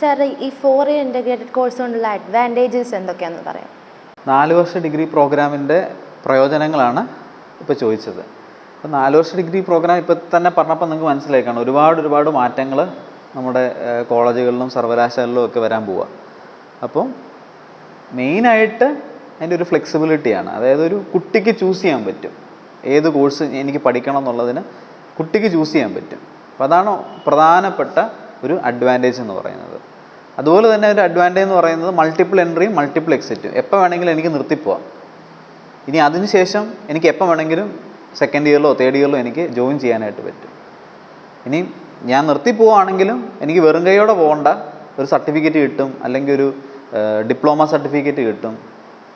Sir ഈ four year integrated course കൊണ്ടുള്ള advantages എന്തൊക്കെയാണെന്ന് പറയാം. നാല് വർഷ ഡിഗ്രി പ്രോഗ്രാമിന്റെ പ്രയോജനങ്ങളാണ് ഇപ്പോൾ ചോദിച്ചത്. അപ്പോൾ നാല് വർഷ ഡിഗ്രി പ്രോഗ്രാം ഇപ്പോൾ തന്നെ പറഞ്ഞപ്പോൾ നിങ്ങൾക്ക് മനസ്സിലാക്കണം ഒരുപാട് ഒരുപാട് മാറ്റങ്ങൾ നമ്മുടെ കോളേജുകളിലും സർവകലാശാലകളിലും ഒക്കെ വരാൻ പോവുക അപ്പം മെയിനായിട്ട് അതിന്റെ ഒരു ഫ്ലെക്സിബിലിറ്റിയാണ് അതായത് ഒരു കുട്ടിക്ക് ചൂസ് ചെയ്യാൻ പറ്റും. ഏത് കോഴ്സ് എനിക്ക് പഠിക്കണം എന്നുള്ളതിന് കുട്ടിക്ക് ചൂസ് ചെയ്യാൻ പറ്റും. അപ്പോൾ അതാണ് പ്രധാനപ്പെട്ട ഒരു അഡ്വാന്റേജ് എന്ന് പറയുന്നത്. അതുപോലെ തന്നെ ഒരു അഡ്വാന്റേജ് എന്ന് പറയുന്നത് മൾട്ടിപ്പിൾ എൻട്രിയും മൾട്ടിപ്പിൾ എക്സിറ്റും എപ്പോൾ വേണമെങ്കിലും എനിക്ക് നിർത്തിപ്പോവാം ഇനി അതിനുശേഷം എനിക്ക് എപ്പോൾ വേണമെങ്കിലും സെക്കൻഡ് ഇയറിലോ തേർഡ് ഇയറിലോ എനിക്ക് ജോയിൻ ചെയ്യാനായിട്ട് പറ്റും. ഇനി ഞാൻ നിർത്തി പോവുകയാണെങ്കിലും എനിക്ക് വെറും കൈയോടെ പോകണ്ട ഒരു സർട്ടിഫിക്കറ്റ് കിട്ടും അല്ലെങ്കിൽ ഒരു ഡിപ്ലോമ സർട്ടിഫിക്കറ്റ് കിട്ടും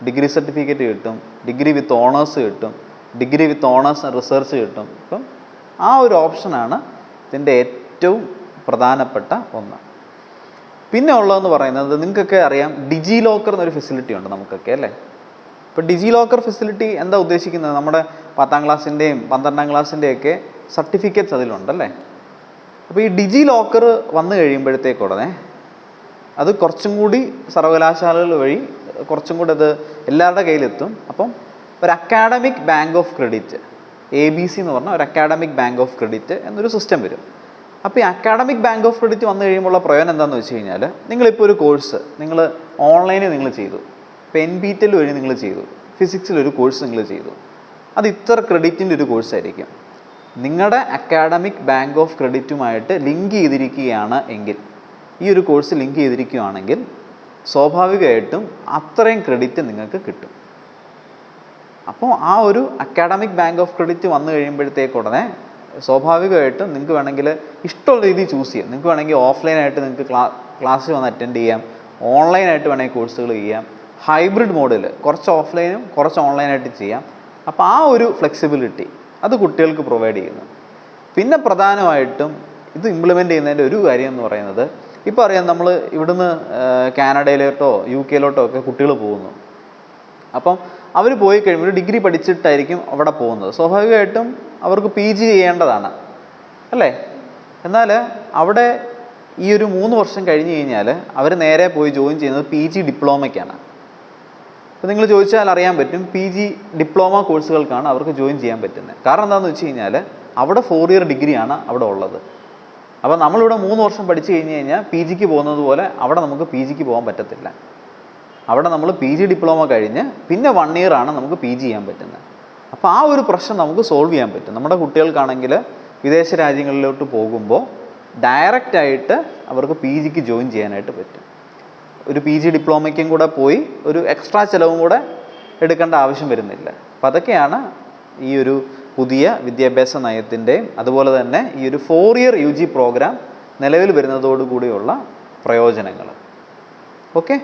ഡിഗ്രി സർട്ടിഫിക്കറ്റ് കിട്ടും ഡിഗ്രി വിത്ത് ഓണേഴ്സ് കിട്ടും ഡിഗ്രി വിത്ത് ഓണേഴ്സ് റിസർച്ച് കിട്ടും. അപ്പം ആ ഒരു ഓപ്ഷനാണ് ഇതിന്റെ ഏറ്റവും പ്രധാനപ്പെട്ട ഒന്ന്. പിന്നെ ഉള്ളതെന്ന് പറയുന്നത് നിങ്ങൾക്കൊക്കെ അറിയാം ഡിജി ലോക്കർ എന്നൊരു ഫെസിലിറ്റി ഉണ്ട് നമുക്കൊക്കെ അല്ലേ? ഇപ്പോൾ ഡിജി ലോക്കർ ഫെസിലിറ്റി എന്താ ഉദ്ദേശിക്കുന്നത്? നമ്മുടെ പത്താം ക്ലാസ്സിന്റെയും പന്ത്രണ്ടാം ക്ലാസ്സിന്റെയൊക്കെ സർട്ടിഫിക്കറ്റ്സ് അതിലുണ്ടല്ലേ അപ്പോൾ ഈ ഡിജി ലോക്കർ വന്നു കഴിയുമ്പോഴത്തേക്ക് ഉടനെ അത് കുറച്ചും കൂടി സർവകലാശാലകൾ വഴി കുറച്ചും കൂടി അത് എല്ലാവരുടെ കയ്യിലെത്തും. അപ്പം ഒരു academic bank of credit A B C എന്ന് പറഞ്ഞാൽ ഒരു അക്കാഡമിക് ബാങ്ക് ഓഫ് ക്രെഡിറ്റ് എന്നൊരു സിസ്റ്റം വരും. അപ്പോൾ ഈ അക്കാഡമിക് ബാങ്ക് ഓഫ് ക്രെഡിറ്റ് വന്നു കഴിയുമ്പോൾ പ്രയോജനം എന്താണെന്ന് വെച്ച് കഴിഞ്ഞാൽ നിങ്ങളിപ്പോൾ ഒരു കോഴ്സ് നിങ്ങൾ ഓൺലൈനിൽ നിങ്ങൾ ചെയ്തു. ഇപ്പോൾ എൻ ബി ടെൽ വഴി നിങ്ങൾ ചെയ്തു. ഫിസിക്സിൽ ഒരു കോഴ്സ് നിങ്ങൾ ചെയ്തു. അത് ഇത്ര ക്രെഡിറ്റിന്റെ ഒരു കോഴ്സായിരിക്കും നിങ്ങളുടെ അക്കാഡമിക് ബാങ്ക് ഓഫ് ക്രെഡിറ്റുമായിട്ട് ലിങ്ക് ചെയ്തിരിക്കുകയാണ് എങ്കിൽ ഈ ഒരു കോഴ്സ് ലിങ്ക് ചെയ്തിരിക്കുകയാണെങ്കിൽ സ്വാഭാവികമായിട്ടും അത്രയും ക്രെഡിറ്റ് നിങ്ങൾക്ക് കിട്ടും. അപ്പോൾ ആ ഒരു അക്കാഡമിക് ബാങ്ക് ഓഫ് ക്രെഡിറ്റ് വന്നു കഴിയുമ്പോഴത്തേക്ക് ഉടനെ സ്വാഭാവികമായിട്ടും നിങ്ങൾക്ക് വേണമെങ്കിൽ ഇഷ്ടമുള്ള രീതിയിൽ ചൂസ് ചെയ്യാം. നിങ്ങൾക്ക് വേണമെങ്കിൽ ഓഫ്ലൈനായിട്ട് നിങ്ങൾക്ക് ക്ലാ ക്ലാസ്സിൽ വന്ന് അറ്റൻഡ് ചെയ്യാം. ഓൺലൈനായിട്ട് വേണമെങ്കിൽ കോഴ്സുകൾ ചെയ്യാം. ഹൈബ്രിഡ് മോഡിൽ കുറച്ച് ഓഫ്ലൈനും കുറച്ച് ഓൺലൈനായിട്ട് ചെയ്യാം. അപ്പോൾ ആ ഒരു ഫ്ലെക്സിബിലിറ്റി അത് കുട്ടികൾക്ക് പ്രൊവൈഡ് ചെയ്യുന്നു. പിന്നെ പ്രധാനമായിട്ടും ഇത് ഇംപ്ലിമെന്റ് ചെയ്യുന്നതിന്റെ ഒരു കാര്യം എന്ന് പറയുന്നത് ഇപ്പോൾ അറിയാം നമ്മൾ ഇവിടുന്ന് കാനഡയിലോട്ടോ യു കെയിലോട്ടോ ഒക്കെ കുട്ടികൾ പോകുന്നു. അപ്പം അവർ പോയി കഴിയുമ്പോൾ ഒരു ഡിഗ്രി പഠിച്ചിട്ടായിരിക്കും അവിടെ പോകുന്നത്. സ്വാഭാവികമായിട്ടും അവർക്ക് പി ജി ചെയ്യേണ്ടതാണ്. അല്ലേ? എന്നാൽ അവിടെ ഈ ഒരു മൂന്ന് വർഷം കഴിഞ്ഞ് കഴിഞ്ഞാൽ അവർ നേരെ പോയി ജോയിൻ ചെയ്യുന്നത് പി ജി ഡിപ്ലോമയ്ക്കാണ്. അപ്പോൾ നിങ്ങൾ ചോദിച്ചാൽ അറിയാൻ പറ്റും പി ജി ഡിപ്ലോമ കോഴ്സുകൾക്കാണ് അവർക്ക് ജോയിൻ ചെയ്യാൻ പറ്റുന്നത്. കാരണം എന്താണെന്ന് വെച്ച് കഴിഞ്ഞാൽ അവിടെ ഫോർ ഇയർ ഡിഗ്രിയാണ് അവിടെ ഉള്ളത്. അപ്പോൾ നമ്മളിവിടെ മൂന്ന് വർഷം പഠിച്ചു കഴിഞ്ഞ് കഴിഞ്ഞാൽ പി ജിക്ക് പോകുന്നത് പോലെ അവിടെ നമുക്ക് പി ജിക്ക് പോകാൻ പറ്റത്തില്ല. അവിടെ നമ്മൾ പി ജി ഡിപ്ലോമ കഴിഞ്ഞ് പിന്നെ വൺ ഇയർ ആണ് നമുക്ക് പി ജി ചെയ്യാൻ പറ്റുന്നത്. അപ്പോൾ ആ ഒരു പ്രശ്നം നമുക്ക് സോൾവ് ചെയ്യാൻ പറ്റും. നമ്മുടെ കുട്ടികൾക്കാണെങ്കിൽ വിദേശ രാജ്യങ്ങളിലോട്ട് പോകുമ്പോൾ ഡയറക്റ്റായിട്ട് അവർക്ക് പി ജിക്ക് ജോയിൻ ചെയ്യാനായിട്ട് പറ്റും. ഒരു പി ജി ഡിപ്ലോമയ്ക്കും കൂടെ പോയി ഒരു എക്സ്ട്രാ ചിലവും കൂടെ എടുക്കേണ്ട ആവശ്യം വരുന്നില്ല. അപ്പം അതൊക്കെയാണ് ഈ ഒരു പുതിയ വിദ്യാഭ്യാസ നയത്തിന്റെയും അതുപോലെ തന്നെ ഈ ഒരു four year U G programme നിലവിൽ വരുന്നതോടുകൂടിയുള്ള പ്രയോജനങ്ങൾ. ഓക്കെ